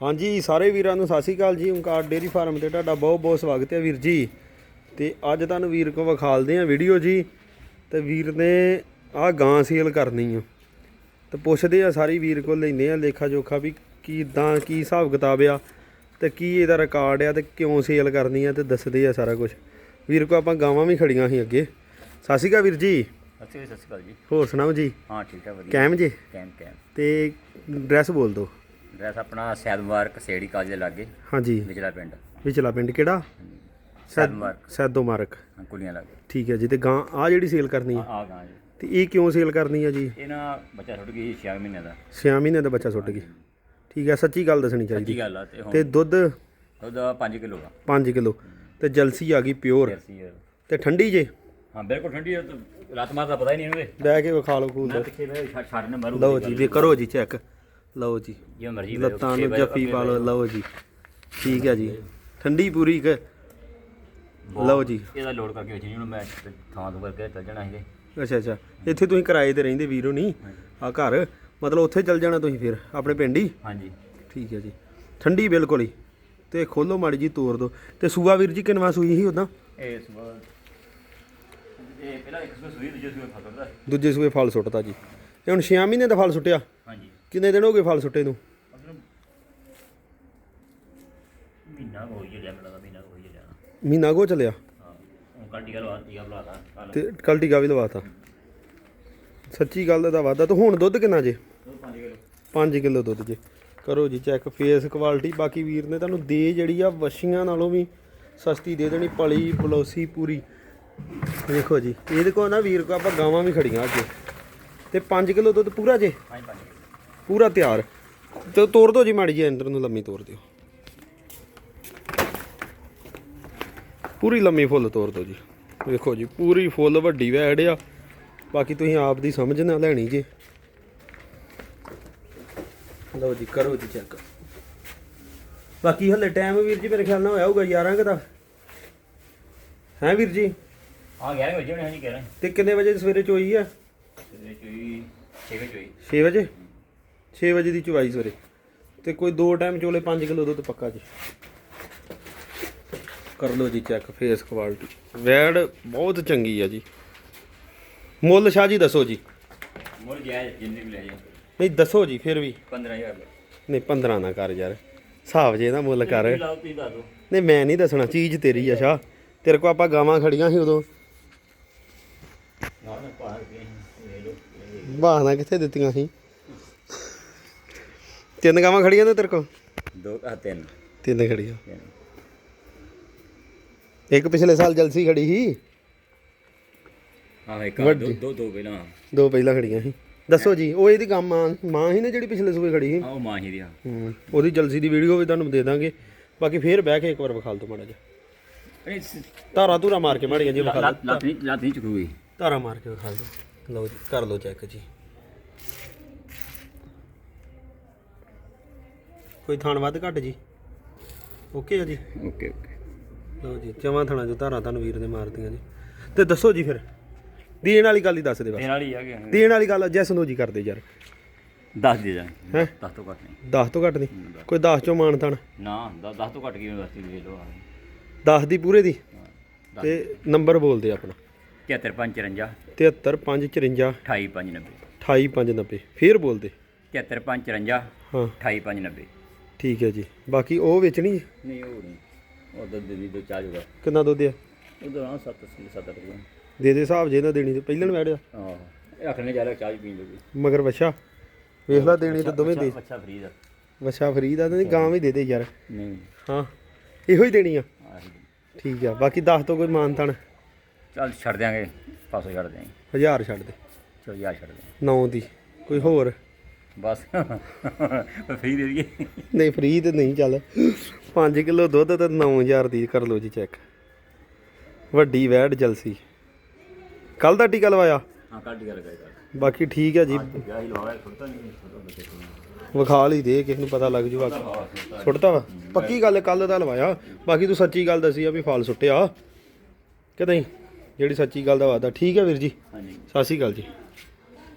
ਹਾਂਜੀ ਸਾਰੇ ਵੀਰਾਂ ਨੂੰ ਸਤਿ ਸ਼੍ਰੀ ਅਕਾਲ ਜੀ। ਓਂਕਾਰ ਡੇਰੀ ਫਾਰਮ ਤੇ ਤੁਹਾਡਾ ਬਹੁਤ ਬਹੁਤ ਸਵਾਗਤ ਹੈ ਵੀਰ ਜੀ। ਤੇ ਅੱਜ ਤੁਹਾਨੂੰ ਵੀਰ ਕੋ ਵਿਖਾਲਦੇ ਆ ਵੀਡੀਓ ਜੀ। ਤੇ ਵੀਰ ਨੇ ਆਹ ਗਾਂ ਸੇਲ ਕਰਨੀ ਆ। ਤੇ ਪੁੱਛਦੇ ਆ ਸਾਰੀ ਵੀਰ ਕੋਲ ਲੈਂਦੇ ਆ ਲੇਖਾ ਜੋਖਾ ਵੀ ਕਿਦਾਂ ਕੀ ਹਿਸਾਬ ਕਿਤਾਬ ਆ ਤੇ ਕੀ ਇਹਦਾ ਰਿਕਾਰਡ ਆ ਤੇ ਕਿਉਂ ਸੇਲ ਕਰਨੀ ਆ ਤੇ ਦੱਸਦੇ ਆ ਸਾਰਾ ਕੁਝ ਵੀਰ ਕੋ ਆਪਾਂ ਗਾਵਾਂ ਵੀ ਖੜੀਆਂ ਸੀ ਅੱਗੇ। ਸਤਿ ਸ਼੍ਰੀ ਅਕਾਲ ਵੀਰ ਜੀ ਸਤਿ ਸ਼੍ਰੀ ਅਕਾਲ ਜੀ। ਹੋਰ ਸੁਣਾਓ ਜੀ? ਹਾਂ ਠੀਕ ਹੈ ਵਧੀਆ। ਕੈਮ ਜੇ? ਕੈਮ ਕੈਮ। ਤੇ ਡਰੈਸ ਬੋਲ ਦਿਓ। ਡਰੈਸ ਆਪਣਾ ਸੈਦ ਮੁਬਾਰਕ ਸੇੜੀ ਕਾਲਜ ਦੇ ਲਾਗੇ ਹਾਂਜੀ। ਵਿਚਲਾ ਪਿੰਡ। ਵਿਚਲਾ ਪਿੰਡ ਕਿਹੜਾ? ਸੈਦ ਮੁਬਾਰਕ। ਸੈਦੋ ਮਾਰਕ ਹਾਂ, ਕੁਲੀਆਂ ਲਾਗੇ। ਠੀਕ ਹੈ ਜੀ ਤੇ ਗਾਂ ਆ ਜਿਹੜੀ ਸੇਲ ਕਰਨੀ ਹੈ? ਆ ਗਾਂ ਜੀ। ਤੇ ਇਹ ਕਿਉਂ ਸੇਲ ਕਰਨੀ ਹੈ ਜੀ? ਇਹ ਨਾ ਬੱਚਾ ਛੁੱਟ ਗਈ 6 ਮਹੀਨਿਆਂ ਦਾ। 6 ਮਹੀਨੇ ਦਾ ਬੱਚਾ ਸੁੱਟ ਗਿਆ ਠੀਕ ਹੈ ਸੱਚੀ ਗੱਲ ਦੱਸਣੀ ਚਾਹੀਦੀ। ਸੱਚੀ ਗੱਲ ਆ ਤੇ ਹੁਣ ਤੇ ਦੁੱਧ? ਉਹਦਾ 5 ਕਿਲੋ ਦਾ 5 ਕਿਲੋ। ਤੇ ਜਲਸੀ ਆ ਗਈ ਪਿਓਰ ਜਰਸੀ। ਤੇ ਠੰਡੀ ਜੇ? ਹਾਂ ਬਿਲਕੁਲ ਠੰਡੀ ਹੈ ਤੇ ਰਾਤ ਮਾਰ ਦਾ ਪਤਾ ਹੀ ਨਹੀਂ ਇਹਨੂੰ ਬਹਿ ਕੇ ਵਿਖਾ ਲਓ ਛੱਡ ਨੇ ਮਾਰੂ। ਲਓ ਜੀ ਵੀ ਕਰੋ ਜੀ ਚੈੱਕ ਲਓ ਜੀ। ਜਿਵੇਂ ਮਰਜ਼ੀ ਬਹਿ ਜਾਓ, ਲੱਤਾਂ ਪਿੱਛੇ ਨੂੰ ਬਹਿ ਜਾਓ, ਜੱਫੀ ਅੱਗੇ ਪਾ ਬਹਿ ਲਓ ਲਓ ਜੀ। ਠੀਕ ਹੈ ਜੀ। ਠੰਡੀ ਪੂਰੀ ਜਾਓ। ਲਓ ਜੀ। ਇਹਦਾ ਲੋਡ ਕਰਕੇ ਵਿੱਚ ਜਿਹਨੂੰ ਮੈਂ ਤੇ ਥਾਂ ਤੋਂ ਕਰਕੇ ਚੱਲ ਜਾਣਾ ਸੀ ਅੱਛਾ ਅੱਛਾ। ਇੱਥੇ ਤੁਸੀਂ ਕਿਰਾਏ ਤੇ ਰਹਿੰਦੇ ਵੀਰੋ ਨਹੀਂ ਆ ਘਰ। ਮਤਲਬ ਉੱਥੇ ਚੱਲ ਜਾਣਾ ਤੁਸੀਂ ਫਿਰ ਆਪਣੇ ਪਿੰਡ ਹੀ? ਹਾਂਜੀ। ਠੀਕ ਹੈ ਜੀ। ਠੰਡੀ ਬਿਲਕੁਲ ਹੀ। ਤੇ ਖੋਲੋ ਮਾੜੀ ਜੀ ਤੋੜ ਦੋ। ਤੇ ਸੂਆ ਵੀਰ ਜੀ ਕਿੰਨਵਾ ਸੂਈ ਸੀ ਉਦਾਂ ਇਹ ਸਵੇਰ ਇਹ ਪਹਿਲਾਂ ਇੱਕ ਸੂਈ ਦੂਜੇ ਸਵੇਰ ਫਸਦਾ ਦੂਜੇ ਸੂਏ ਫਲ ਸੁੱਟਦਾ ਜੀ। ਤੇ ਹੁਣ 6 ਮਹੀਨੇ ਦਾ ਫਲ ਸੁੱਟਿਆ? ਹਾਂਜੀ। ਕਿੰਨੇ ਦਿਨ ਹੋ ਗਏ ਫਲ ਸੁੱਟੇ ਨੂੰ? ਮਤਲਬ ਮਹੀਨਾ ਕੁ ਹੋ ਮੇਰਾ ਮਹੀਨਾ ਕੁ ਹੋ ਹੀ ਲਿਆ ਮਹੀਨਾ ਕੋ ਚੱਲਿਆ? ਹਾਂ ਉਹ ਕੱਟੀ ਗੱਲ ਬੁਲਾਤਾ ਕੱਲ ਤੇ ਕੱਲ ਟੀਕਾ ਵੀ ਲਵਾਤਾ। ਸੱਚੀ ਗੱਲ ਦਾ ਵਾਦਾ ਤਾਂ ਹੁਣ ਦੁੱਧ ਕਿੰਨਾ ਜੇ? 5 ਕਿਲੋ। 5 ਕਿਲੋ ਦੁੱਧ ਜੇ। ਕਰੋ ਜੀ ਚੈੱਕ ਫੇਸ ਕੁਆਲਿਟੀ ਬਾਕੀ ਵੀਰ ਨੇ ਤੁਹਾਨੂੰ ਦੇ ਜਿਹੜੀ ਆ ਵਸ਼ੀਆਂ ਨਾਲੋਂ ਵੀ ਸਸਤੀ ਦੇ ਦੇਣੀ ਪਲੀ ਬਲੋਸੀ ਪੂਰੀ। ਦੇਖੋ ਜੀ ਇਹਦੇ ਕੋਲ ਨਾ ਵੀਰ ਕੋ ਆਪਾਂ ਗਾਵਾਂ ਵੀ ਖੜੀਆਂ ਅੱਗੇ। ਤੇ 5 ਕਿਲੋ ਦੁੱਧ ਪੂਰਾ ਜੇ? 5 5 ਕਿਲੋ ਪੂਰਾ ਤਿਆਰ। ਤੇ ਤੋੜ ਦਿਓ ਜੀ ਮਾੜੀ ਜੀ ਅੰਦਰ ਨੂੰ ਲੰਮੀ ਤੋੜ ਦਿਓ। ਪੂਰੀ ਲੰਮੀ ਫੁੱਲ ਤੋੜ ਦਿਓ ਜੀ। ਵੇਖੋ ਜੀ ਪੂਰੀ ਫੁੱਲ ਵੱਡੀ ਵੈੜ ਆ। ਬਾਕੀ ਤੁਸੀਂ ਆਪ ਦੀ ਸਮਝ ਨਾਲ ਲੈਣੀ ਜੇ। ਲਓ ਜੀ ਕਰੋ ਜੀ ਚੈੱਕ। ਬਾਕੀ ਹਲੇ ਟਾਈਮ ਵੀਰ ਜੀ ਮੇਰੇ ਖਿਆਲ ਨਾਲ ਹੋਇਆ ਹੋਊਗਾ 11 ਕੁ ਦਾ। ਹੈ ਵੀਰ ਜੀ? ਹਾਂ 11 ਵਜੇ ਹੋਣੇ ਹਾਂ ਜੀ 11 ਤੇ ਕਿੰਨੇ ਵਜੇ ਸਵੇਰੇ ਚੋਈ ਆ? ਤੇ ਚੋਈ 6 ਵਜੇ ਚੋਈ। 6 ਵਜੇ? 6 ਵਜੇ ਦੀ ਚੁਵਾਈ ਸਵੇਰੇ। ਤੇ ਕੋਈ ਦੋ ਟਾਈਮ ਚੋਲੇ 5 ਕਿਲੋ ਦੁੱਧ ਪੱਕਾ ਜੀ। ਕਰ ਲਓ ਜੀ ਚੈੱਕ ਫੇਸ ਕੁਆਲਿਟੀ ਵੈੜ ਬਹੁਤ ਚੰਗੀ ਆ ਜੀ। ਮੁੱਲ ਸ਼ਾਹ ਜੀ ਦੱਸੋ ਜੀ। ਮੁੱਲ ਜਾਇਜ਼ ਜਿੰਨੇ ਵੀ ਲੈ ਜਾ ਨਹੀਂ ਦੱਸੋ ਜੀ ਫਿਰ ਵੀ। 15000 ਨਹੀਂ 15 ਨਾ ਕਰ ਯਾਰ। ਹਿਸਾਬ ਜੇ ਦਾ ਮੁੱਲ ਕਰ। ਨਹੀਂ ਮੈਂ ਨਹੀਂ ਦੱਸਣਾ ਚੀਜ਼ ਤੇਰੀ ਆ ਸ਼ਾਹ। ਤੇਰੇ ਕੋ ਆਪਾਂ ਗਾਵਾਂ ਖੜੀਆਂ ਸੀ ਉਦੋਂ। ਨਾ ਨਾ ਪਾਰ ਕੇ ਲੈ ਲਓ ਬਹਾਨਾ ਕਿੱਥੇ ਦਿੱਤੀਆਂ ਸੀ? ਤਿੰਨ ਗਾਵਾਂ ਖੜੀਆਂ ਨੇ ਤੇਰੇ ਕੋ ਦੋ ਆ ਤਿੰਨ। ਤਿੰਨ ਖੜੀਆਂ। ਤਿੰਨ। ਇੱਕ ਪਿਛਲੇ ਸਾਲ ਜਲਸੀ ਖੜੀ ਸੀ। ਹਾਂ ਇੱਕ ਆ, ਦੋ ਦੋ ਦੋ ਪਹਿਲਾਂ। ਦੋ ਪਹਿਲਾਂ ਖੜੀਆਂ ਸੀ। ਦੱਸੋ ਜੀ ਉਹ ਇਹਦੀ ਕੰਮ ਮਾਂ ਮਾਂ ਹੀ ਨੇ ਜਿਹੜੀ ਪਿਛਲੇ ਸੂਬੇ ਖੜੀ ਸੀ? ਉਹ ਮਾਂ ਹੀ ਦੀ ਆ ਹੂੰ ਉਹਦੀ ਜਲਸੀ ਦੀ ਵੀਡੀਓ ਵੀ ਤੁਹਾਨੂੰ ਦੇ ਦਾਂਗੇ। ਬਾਕੀ ਫੇਰ ਬਹਿ ਕੇ ਇੱਕ ਵਾਰ ਵਿਖਾਲ ਦੋ ਮਾੜਾ ਜਿਹਾ। ਅਰੇ ਸ- ਧਾਰਾ ਧੂਰਾ ਮਾਰ ਕੇ ਮਾੜੀਆਂ ਜੀ ਵਿਖਾ ਲੱਤ ਨਹੀਂ ਲੱਤ ਨਹੀਂ ਚੁਕੂਗੀ। ਧਾਰਾ ਮਾਰ ਕੇ ਵਿਖਾ ਦਿਓ ਲਓ ਜੀ ਕਰ ਲਓ ਚੈੱਕ ਜੀ। ਕੋਈ ਥਾਣ ਵੱਧ ਘੱਟ ਜੀ। ਓਕੇ ਆ ਜੀ? ਓਕੇ ਓਕੇ ਲਓ ਜੀ ਚਵਾਂ ਥਾਣਾ ਜੋ ਧਾਰਾ ਤੁਹਾਨੂੰ ਵੀਰ ਨੇ ਮਾਰਤੀਆਂ ਜੀ। ਤੇ ਦੱਸੋ ਜੀ ਫਿਰ ਦੇਣ ਵਾਲੀ ਗੱਲ ਹੀ ਦੱਸ ਦੇ ਬਸ। ਨਾਲ ਹੀ ਆ ਗਿਆ ਦੇਣ ਵਾਲੀ ਗੱਲ ਜੈਸ ਨੋ ਜੀ ਕਰਦੇ ਯਾਰ। ਦੱਸ ਦੇ ਜਾ ਹੈਂ? ਦੱਸ ਤੋਂ ਘੱਟ ਨਹੀਂ। 10 ਤੋਂ ਘੱਟ ਨਹੀਂ? ਕੋਈ 10 ਚੋਂ ਮਾਨ ਤਾਣ ਨਾ 10 ਤੋਂ ਘੱਟ ਕੀ ਯੂਨੀਵਰਸਿਟੀ ਦੇ ਲੋ 10 ਦੀ ਪੂਰੇ ਦੀ? ਤੇ ਨੰਬਰ ਬੋਲਦੇ ਆਪਣਾ। 7554 73554 28590 28590 ਫੇਰ ਬੋਲਦੇ। 7554 ਹਾਂ। 28590 ਠੀਕ ਹੈ ਜੀ। ਬਾਕੀ ਉਹ ਵੇਚਣੀ? ਨਹੀਂ ਉਹ ਨਹੀਂ। ਉਹ ਦੁੱਧ ਦੀ ਦੋ ਚਾਹ ਜੂਗਾ ਕਿੰਨਾ ਦੁੱਧ ਆ? ਉਧਰ ਆ 7 7 ਰੁਪਏ ਦੇ ਦੇ ਹਿਸਾਬ ਜੇ ਨਾ ਦੇਣੀ ਤੇ ਪਹਿਲਾਂ ਵੜਿਆ। ਹਾਂ ਰੱਖਣੇ ਜਾ ਰਿਹਾ ਚਾਹ ਪੀਣ ਲੋਗੀ ਮਗਰ ਵਛਾ। ਵੇਖ ਲੈ ਦੇਣੀ ਤੇ ਦੋਵੇਂ ਦੇ। ਅੱਛਾ ਫਰੀ ਦਾ ਵਛਾ ਫਰੀ ਦਾ ਤੇ ਗਾਂ ਵੀ ਦੇ ਦੇ ਯਾਰ। ਨਹੀਂ। ਹਾਂ ਇਹੋ ਹੀ ਦੇਣੀ ਆ। ਠੀਕ ਆ ਬਾਕੀ 10 ਤੋਂ ਕੋਈ ਮਾਨ ਤਾਣ ਚੱਲ ਛੱਡ ਦਿਆਂਗੇ ਪਾਸੋਂ ਛੱਡ ਦਿਆਂਗੇ। ਹਜ਼ਾਰ ਛੱਡ ਦੇ। ਚਲ ਯਾਰ ਛੱਡ ਦਿਆਂਗੇ। 9 ਦੀ। ਕੋਈ ਹੋਰ? ਬਸ। ਫਰੀ ਦੇ ਦਈਏ। ਨਹੀਂ ਫ੍ਰੀ ਤੇ ਨਹੀਂ ਚੱਲ। 5 ਕਿਲੋ ਦੁੱਧ ਤੇ 9000 ਦੀ ਕਰ ਲਓ ਜੀ ਚੈੱਕ ਵੱਡੀ ਵੈੜ ਜਲਸੀ। ਕੱਲ ਦਾ ਟੀਕਾ ਲਵਾਇਆ? ਹਾਂ ਕੱਢ ਕੇ ਲਗਾਈ ਕਰ ਬਾਕੀ ਠੀਕ ਹੈ ਜੀ ਗਿਆ ਹੀ ਲਵਾਇਆ ਛੁੱਟਦਾ ਨਹੀਂ ਛੋਟਾ ਬੱਚੇ ਵਿਖਾ ਲਈ ਦੇ ਕਿਸ ਨੂੰ ਪਤਾ ਲੱਗ ਜੂਗਾ ਸੁੱਟਤਾ ਵਾ? ਪੱਕੀ ਗੱਲ ਕੱਲ ਦਾ ਲਵਾਇਆ। ਬਾਕੀ ਤੂੰ ਸੱਚੀ ਗੱਲ ਦੱਸੀ ਆ ਵੀ ਫਲ ਸੁੱਟਿਆ। ਕਿ ਨਹੀਂ? ਜਿਹੜੀ ਸੱਚੀ ਗੱਲ ਦਾ ਵਾਦਾ ਠੀਕ ਹੈ ਵੀਰ ਜੀ? ਹਾਂਜੀ। ਸਤਿ ਸ਼੍ਰੀ ਅਕਾਲ ਜੀ।